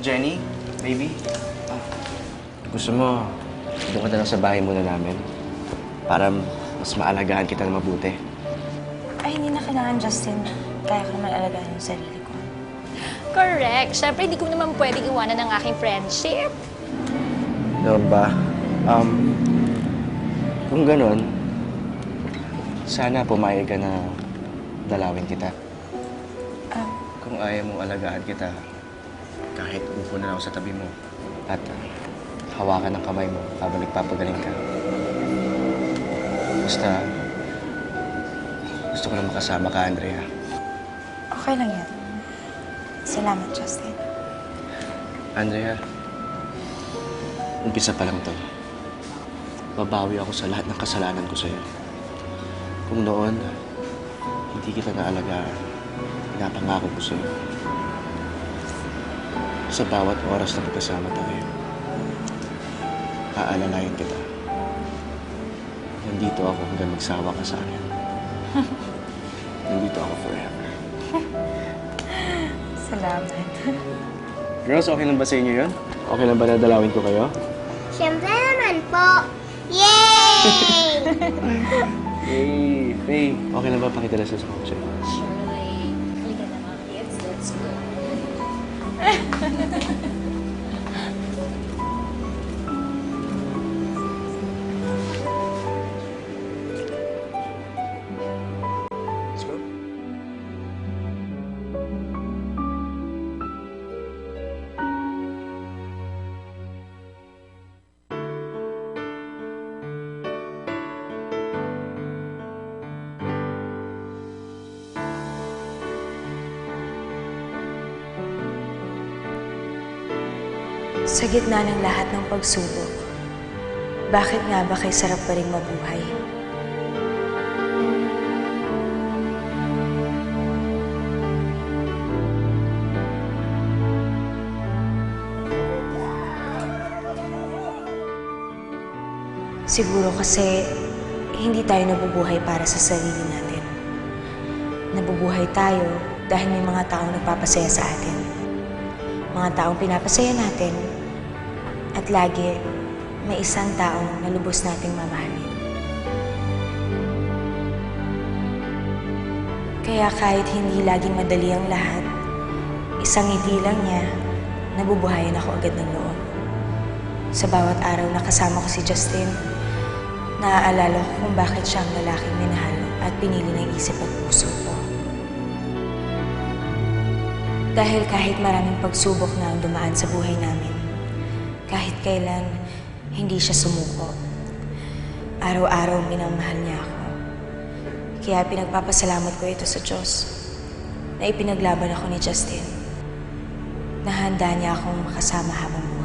Jenny, baby. Gusto mo, doon ka na lang sa bahay muna namin para mas maalagaan kita na mabuti. Ay, hindi na kailangan, Justin. Kaya ko naman alagaan yung sarili ko. Correct. Siyempre, hindi ko naman pwedeng iwanan ng aking friendship. Noon ba? Um, kung ganun, sana pumayag ka na dalawin kita. Ah, Kung ayaw mong alagaan kita, kahit upo na lang ako sa tabi mo at uh, hawakan ng kamay mo habang nagpapagaling ka. Basta, gusto ko na makasama ka, Andrea. okay lang yan. Salamat, Justin. Andrea, umpisa pa lang to. Babawi ako sa lahat ng kasalanan ko sa'yo. Kung noon, hindi kita naalagaan, napangako ko sa'yo. Sa bawat oras na magkasama tayo, aalalayan kita. Nandito ako hanggang magsawa ka sa akin. Nandito ako forever. Salamat. Girls, okay lang ba sa inyo yun? Okay lang ba na dalawin ko kayo? Siyempre naman po. Yay! Hey, Faye. Okay lang ba pakitala sa kotse? Surely. Halika na mga kids. Let's go. ハハハハ! Sa gitna ng lahat ng pagsubok, bakit nga ba kay sarap pa rin mabuhay? Siguro kasi hindi tayo nabubuhay para sa sarili natin. Nabubuhay tayo dahil may mga taong nagpapasaya sa atin. Mga taong pinapasaya natin at lagi may isang taong na lubos nating mamahalin. Kaya kahit hindi laging madali ang lahat, isang ngiti lang niya, nabubuhayan ako agad ng loob. Sa bawat araw na kasama ko si Justin, naaalala ko kung bakit siya ang lalaking minahal at pinili ng isip at puso ko. Dahil kahit maraming pagsubok na ang dumaan sa buhay namin, kahit kailan hindi siya sumuko. Araw-araw minamahal niya ako. Kaya pinagpapasalamat ko ito sa Diyos na ipinaglaban ako ni Justin. Na handa niya akong makasama habang buhay.